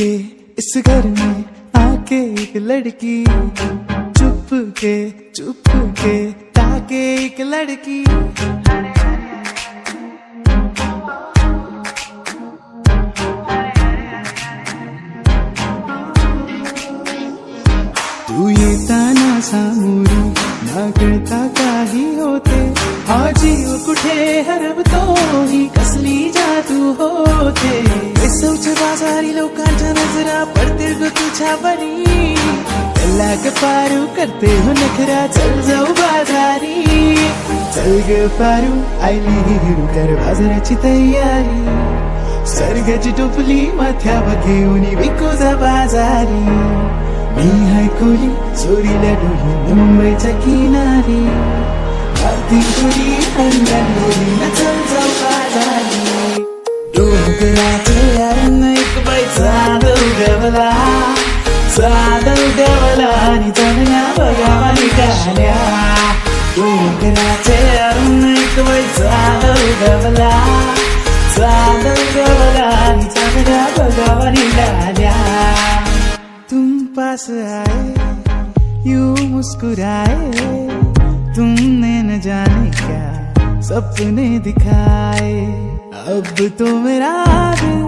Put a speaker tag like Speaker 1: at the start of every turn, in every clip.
Speaker 1: इस घर में आके एक लड़की, चुप के चुप के ताके एक लड़की। तू ये ताना सामोरी ना करता काही होते। आजी कुठे हरवतो ही कसली जादू होते। हे बाजारी लोकांच्या नजरा पडतील ग तुझ्या बरी ग पारू करते हो नखरा चल जाऊ बाजारी. चल ग पारू आयली हिरू कर बाजाराची तयारी. सर्गाची टोपली माथ्यावर घेऊन विकू जा बाजारी. मी हाय कोली चोरीला डोली मुंबईच्या किनारी. आरती खोली अंगण न चल जाऊ बाजारी. डोंगराचे अरण एक बाई चादव देवला चादव देवला आणि चांगल्या बघावा निघाल्या डोंगराचे अरण एक बाई चादव देवला चादव देवला आणि चांगल्या बघावा निघाल्या तुम पास आए यू मुस्कुराए. तुमने न जाने क्या सपने दिखाए. अब तो मेरा दिल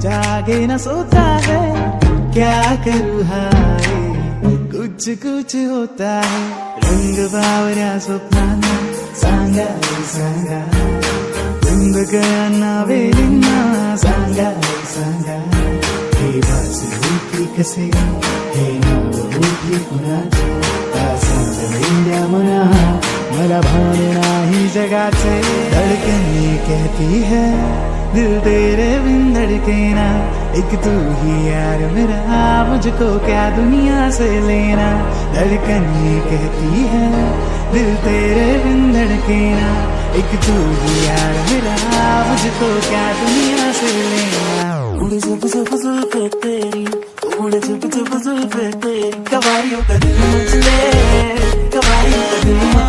Speaker 1: जागे न सोता है, क्या करूँ हाय? कुछ कुछ होता है, रंग बावऱ्या स्वप्नांना सांगा सांगा। रंग गया ना नावेलींना सांगा सांगा। हे भास होती कसे हे नाव होती कुणाचे सांग मना मला भान नाही जगाचे धडकने कहती है दिल तेरे बिन धड़के ना एक तू ही यार मेरा मुझको क्या दुनिया से लेना धड़कन कहती है दिल तेरे बिन धड़के ना एक तू ही यार मेरा मुझको क्या दुनिया से लेना उड़े जब जब जुल्फे तेरी उड़े जब जब जुल्फे तेरी कवारियों का दिल मचले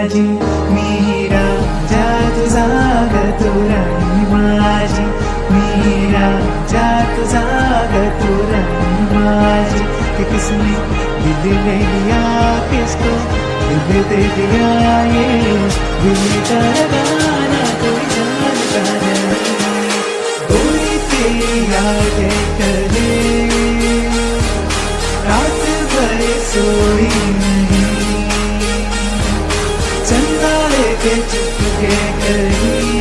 Speaker 1: माझी मीरा जात जाग तुराणी माझी मीरा जात जाग तुरानी माझी कि किसने दिल ले लिया, किसको दिल दे दिया ये? दिल का गाना कोई जानता नहीं। कोई तेरी यादें करे रात भर सोई लेके चुपके करी।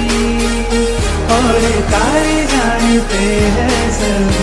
Speaker 1: और तारे जानते हैं सभी